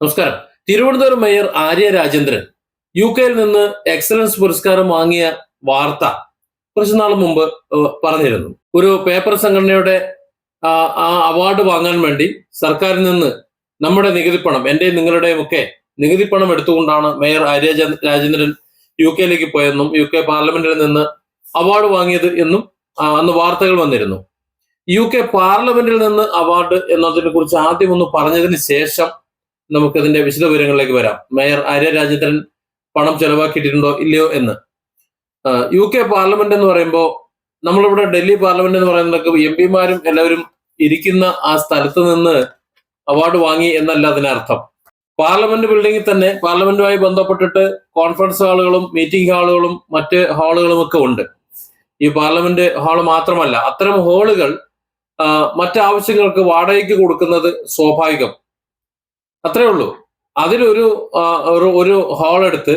നമസ്കാരം. Thiruvananthapuram mayor Arya Rajendran U കെയിൽ നിന്ന് എക്സലൻസ് പുരസ്കാരം വാങ്ങിയ വാർത്ത കുറച്ചു നാൾ മുമ്പ് പറഞ്ഞിരുന്നു. ഒരു പേപ്പർ സംഘടനയുടെ ആ, അവാർഡ് വാങ്ങാൻ വേണ്ടി സർക്കാരിൽ നിന്ന് നമ്മുടെ നികുതി എന്റെയും നിങ്ങളുടെയും ഒക്കെ നികുതി പണം എടുത്തുകൊണ്ടാണ് മേയർ ആര്യ രാജേന്ദ്രൻ യു കെയിലേക്ക് പോയെന്നും യു കെ പാർലമെന്റിൽ നിന്ന് അവാർഡ് വാങ്ങിയത് എന്നും അന്ന് വാർത്തകൾ വന്നിരുന്നു. യു കെ പാർലമെന്റിൽ നിന്ന് അവാർഡ് എന്നതിനെ കുറിച്ച് ആദ്യം ഒന്ന് പറഞ്ഞതിന് ശേഷം നമുക്കതിന്റെ വിശദ വിവരങ്ങളിലേക്ക് വരാം. മേയർ ആര്യ രാജേന്ദ്രൻ പണം ചെലവാക്കിയിട്ടുണ്ടോ ഇല്ലയോ എന്ന്. യു കെ പാർലമെന്റ് എന്ന് പറയുമ്പോൾ നമ്മളിവിടെ ഡൽഹി പാർലമെന്റ് എന്ന് പറയുന്നതൊക്കെ എം പിമാരും എല്ലാവരും ഇരിക്കുന്ന ആ സ്ഥലത്ത് നിന്ന് അവാർഡ് വാങ്ങി എന്നല്ല അതിനർത്ഥം. പാർലമെന്റ് ബിൽഡിങ്ങിൽ തന്നെ പാർലമെന്റുമായി ബന്ധപ്പെട്ടിട്ട് കോൺഫറൻസ് ഹാളുകളും മീറ്റിംഗ് ഹാളുകളും മറ്റ് ഹാളുകളും ഒക്കെ ഉണ്ട്. ഈ പാർലമെന്റ് ഹാൾ മാത്രമല്ല അത്തരം ഹാളുകൾ മറ്റാവശ്യങ്ങൾക്ക് വാടകയ്ക്ക് കൊടുക്കുന്നത് സ്വാഭാവികം. അത്രേ ഉള്ളൂ. അതിലൊരു ഒരു ഹാൾ എടുത്ത്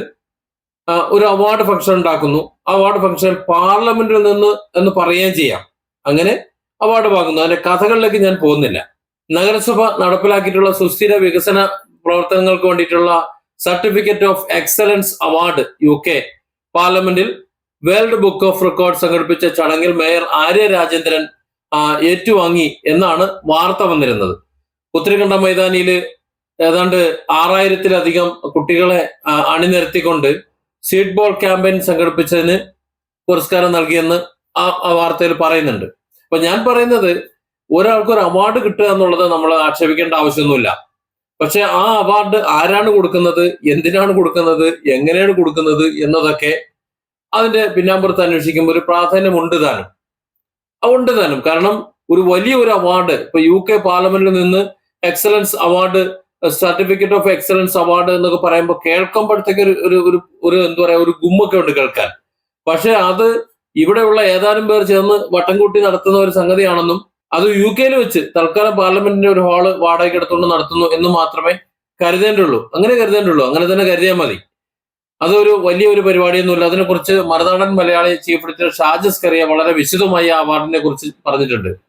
ഒരു അവാർഡ് ഫംഗ്ഷൻ ഉണ്ടാക്കുന്നു. ആ അവാർഡ് ഫംഗ്ഷൻ പാർലമെന്റിൽ നിന്ന് എന്ന് പറയുകയും ചെയ്യാം. അങ്ങനെ അവാർഡ് വാങ്ങുന്നു. അതിന്റെ കഥകളിലേക്ക് ഞാൻ പോകുന്നില്ല. നഗരസഭ നടപ്പിലാക്കിയിട്ടുള്ള സുസ്ഥിര വികസന പ്രവർത്തനങ്ങൾക്ക് വേണ്ടിയിട്ടുള്ള certificate of excellence award U K പാർലമെന്റിൽ വേൾഡ് ബുക്ക് ഓഫ് റെക്കോർഡ് സംഘടിപ്പിച്ച ചടങ്ങിൽ മേയർ ആര്യ രാജേന്ദ്രൻ ഏറ്റുവാങ്ങി എന്നാണ് വാർത്ത വന്നിരുന്നത്. ഉത്തരകണ്ഠ മൈതാനിയിൽ ഏതാണ്ട് ആറായിരത്തിലധികം കുട്ടികളെ അണിനിരത്തിക്കൊണ്ട് സീഡ് ബോൾ ക്യാമ്പയിൻ സംഘടിപ്പിച്ചതിന് പുരസ്കാരം നൽകിയെന്ന് ആ വാർത്തയിൽ പറയുന്നുണ്ട്. അപ്പൊ ഞാൻ പറയുന്നത് ഒരാൾക്ക് ഒരു അവാർഡ് കിട്ടുക എന്നുള്ളത് നമ്മൾ ആക്ഷേപിക്കേണ്ട ആവശ്യമൊന്നുമില്ല. പക്ഷെ ആ അവാർഡ് ആരാണ് കൊടുക്കുന്നത് എന്തിനാണ് കൊടുക്കുന്നത് എങ്ങനെയാണ് കൊടുക്കുന്നത് എന്നതൊക്കെ അതിന്റെ പിന്നാമ്പുറത്ത് അന്വേഷിക്കുമ്പോൾ ഒരു പ്രാധാന്യമുണ്ട് താനും. ഉണ്ട് താനും. കാരണം ഒരു വലിയ ഒരു അവാർഡ് ഇപ്പൊ യു കെ പാർലമെന്റിൽ നിന്ന് excellence award certificate of excellence award എന്നൊക്കെ പറയുമ്പോൾ കേൾക്കുമ്പോഴത്തേക്ക് ഒരു ഒരു ഒരു എന്താ പറയാ ഒരു ഗുമ്മൊക്കെ ഉണ്ട് കേൾക്കാൻ. പക്ഷെ അത് ഇവിടെയുള്ള ഏതാനും പേർ ചേർന്ന് വട്ടം കൂട്ടി നടത്തുന്ന ഒരു സംഗതിയാണെന്നും അത് യു കെയിൽ വെച്ച് തൽക്കാലം പാർലമെന്റിന്റെ ഒരു ഹാൾ വാടകയ്ക്ക് എടുത്തുകൊണ്ട് നടത്തുന്നു എന്ന് മാത്രമേ കരുതേണ്ടുള്ളൂ. അങ്ങനെ കരുതേണ്ടുള്ളൂ. അങ്ങനെ തന്നെ കരുതിയാൽ മതി. അതൊരു വലിയ ഒരു പരിപാടിയൊന്നുമില്ല. അതിനെക്കുറിച്ച് മറുനാടൻ മലയാളി ചീഫ് എഡിറ്റർ ഷാജസ് കറിയ വളരെ വിശദമായി ആ അവാർഡിനെ കുറിച്ച് പറഞ്ഞിട്ടുണ്ട്.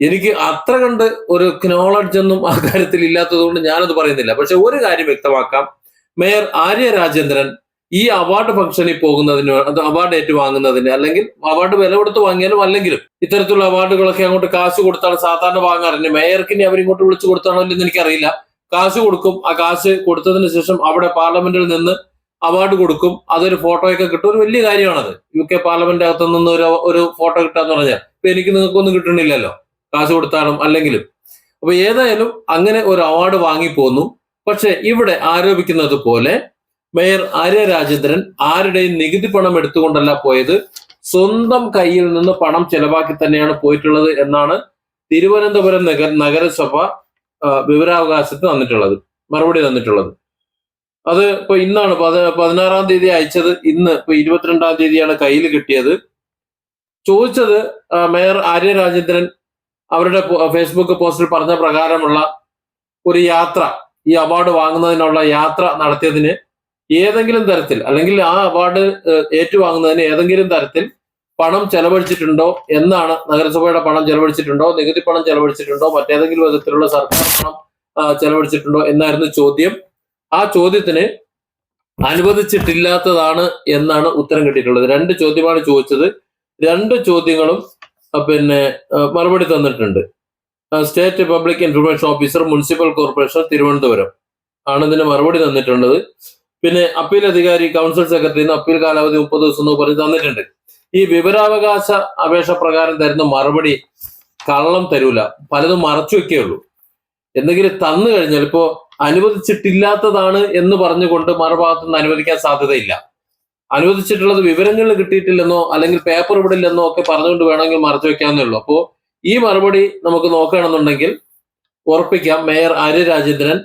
എനിക്ക് അത്ര കണ്ട് ഒരു നോളജ് ഒന്നും ആ കാര്യത്തിൽ ഇല്ലാത്തതുകൊണ്ട് ഞാനത് പറയുന്നില്ല. പക്ഷെ ഒരു കാര്യം വ്യക്തമാക്കാം. മേയർ ആര്യ രാജേന്ദ്രൻ ഈ അവാർഡ് ഫംഗ്ഷനിൽ പോകുന്നതിന് അത് അവാർഡ് ഏറ്റുവാങ്ങുന്നതിന് അല്ലെങ്കിൽ അവാർഡ് വില കൊടുത്ത് വാങ്ങിയാലും അല്ലെങ്കിലും ഇത്തരത്തിലുള്ള അവാർഡുകളൊക്കെ അങ്ങോട്ട് കാശ് കൊടുത്താണ് സാധാരണ വാങ്ങാറുണ്ട് മേയർക്ക് ഇനി അവരിങ്ങോട്ട് വിളിച്ചു കൊടുത്താണോ ഇല്ലെന്ന് എനിക്കറിയില്ല. കാശ് കൊടുക്കും. ആ കാശ് കൊടുത്തതിന് ശേഷം അവിടെ പാർലമെന്റിൽ നിന്ന് അവാർഡ് കൊടുക്കും. അതൊരു ഫോട്ടോയൊക്കെ കിട്ടും. ഒരു വലിയ കാര്യമാണത്. യു കെ പാർലമെന്റ് അകത്തു നിന്ന് ഒരു ഒരു ഫോട്ടോ കിട്ടാന്ന് പറഞ്ഞാൽ. ഇപ്പൊ എനിക്ക് നിങ്ങൾക്കൊന്നും കിട്ടണില്ലല്ലോ. കാശ് കൊടുത്താലും അല്ലെങ്കിലും. അപ്പൊ ഏതായാലും അങ്ങനെ ഒരു അവാർഡ് വാങ്ങി പോന്നു. പക്ഷെ ഇവിടെ ആരോപിക്കുന്നത് പോലെ മേയർ ആര്യ രാജേന്ദ്രൻ ആരുടെയും നികുതി പണം എടുത്തുകൊണ്ടല്ല പോയത്. സ്വന്തം കയ്യിൽ നിന്ന് പണം ചെലവാക്കി തന്നെയാണ് പോയിട്ടുള്ളത് എന്നാണ് തിരുവനന്തപുരം നഗര നഗരസഭ വിവരാവകാശത്ത് തന്നിട്ടുള്ളത്. മറുപടി തന്നിട്ടുള്ളത്. അത് ഇപ്പൊ ഇന്നാണ് പതി- പതിനാറാം തീയതി അയച്ചത്. ഇന്ന് ഇപ്പൊ ഇരുപത്തിരണ്ടാം തീയതിയാണ് കയ്യിൽ കിട്ടിയത്. ചോദിച്ചത് മേയർ ആര്യ രാജേന്ദ്രൻ അവരുടെ ഫേസ്ബുക്ക് പോസ്റ്റിൽ പറഞ്ഞ പ്രകാരമുള്ള ഒരു യാത്ര ഈ അവാർഡ് വാങ്ങുന്നതിനുള്ള യാത്ര നടത്തിയതിന് ഏതെങ്കിലും തരത്തിൽ അല്ലെങ്കിൽ ആ അവാർഡ് ഏറ്റുവാങ്ങുന്നതിന് ഏതെങ്കിലും തരത്തിൽ പണം ചെലവഴിച്ചിട്ടുണ്ടോ എന്നാണ് നഗരസഭയുടെ പണം ചെലവഴിച്ചിട്ടുണ്ടോ നികുതി പണം ചെലവഴിച്ചിട്ടുണ്ടോ മറ്റേതെങ്കിലും വിധത്തിലുള്ള സർക്കാർ പണം ചെലവഴിച്ചിട്ടുണ്ടോ എന്നായിരുന്നു ചോദ്യം. ആ ചോദ്യത്തിന് അനുവദിച്ചിട്ടില്ലാത്തതാണ് എന്നാണ് ഉത്തരം കിട്ടിയിട്ടുള്ളത്. രണ്ട് ചോദ്യമാണ് ചോദിച്ചത്. രണ്ട് ചോദ്യങ്ങളും പിന്നെ മറുപടി തന്നിട്ടുണ്ട്. State public information officer municipal corporation Thiruvananthapuram. ആണ് ഇതിന് മറുപടി തന്നിട്ടുള്ളത്. പിന്നെ അപ്പീൽ അധികാരി കൗൺസിൽ സെക്രട്ടറിന്ന് അപ്പീൽ കാലാവധി മുപ്പത് ദിവസം എന്ന് പറഞ്ഞ് തന്നിട്ടുണ്ട്. ഈ വിവരാവകാശ അപേക്ഷ പ്രകാരം തരുന്ന മറുപടി കള്ളം തരൂല. പലതും മറച്ചു ഉള്ളൂ. എന്തെങ്കിലും തന്നു കഴിഞ്ഞാൽ ഇപ്പോ അനുവദിച്ചിട്ടില്ലാത്തതാണ് എന്ന് പറഞ്ഞുകൊണ്ട് മറുഭാഗത്തുനിന്ന് അനുവദിക്കാൻ സാധ്യതയില്ല. അനുവദിച്ചിട്ടുള്ളത് വിവരങ്ങൾ കിട്ടിയിട്ടില്ലെന്നോ അല്ലെങ്കിൽ പേപ്പർ ഇവിടെ ഇല്ലെന്നോ ഒക്കെ പറഞ്ഞുകൊണ്ട് വേണമെങ്കിൽ മറച്ചു വെക്കാവുന്നേ അപ്പോൾ അപ്പോ ഈ മറുപടി നമുക്ക് നോക്കുകയാണെന്നുണ്ടെങ്കിൽ ഉറപ്പിക്കാം മേയർ ആര്യ രാജേന്ദ്രൻ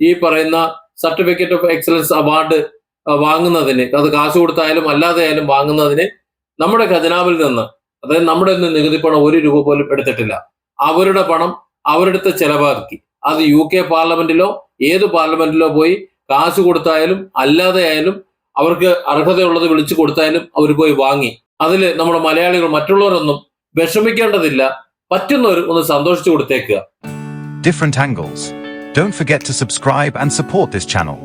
ഈ പറയുന്ന സർട്ടിഫിക്കറ്റ് ഓഫ് എക്സലൻസ് അവാർഡ് വാങ്ങുന്നതിന് അത് കാശ് കൊടുത്തായാലും അല്ലാതെ ആയാലും വാങ്ങുന്നതിന് നമ്മുടെ ഖജനാവിൽ നിന്ന് അതായത് നമ്മുടെ നിന്ന് നികുതി പണം ഒരു രൂപ പോലും എടുത്തിട്ടില്ല. അവരുടെ പണം അവരെടുത്ത് ചെലവാക്കി. അത് യു കെ പാർലമെന്റിലോ ഏത് പാർലമെന്റിലോ പോയി കാശ് കൊടുത്തായാലും അല്ലാതെ ആയാലും അവർക്ക് അർഹതയുള്ളത് വിളിച്ചു കൊടുത്തായാലും അവർ പോയി വാങ്ങി അതിൽ നമ്മുടെ മലയാളികൾ മറ്റുള്ളവരൊന്നും വിഷമിക്കേണ്ടതില്ല പറ്റുന്നവർ ഒന്ന് സന്തോഷിച്ചു കൊടുത്തേക്കുക Different angles. Don't forget to subscribe and support this channel.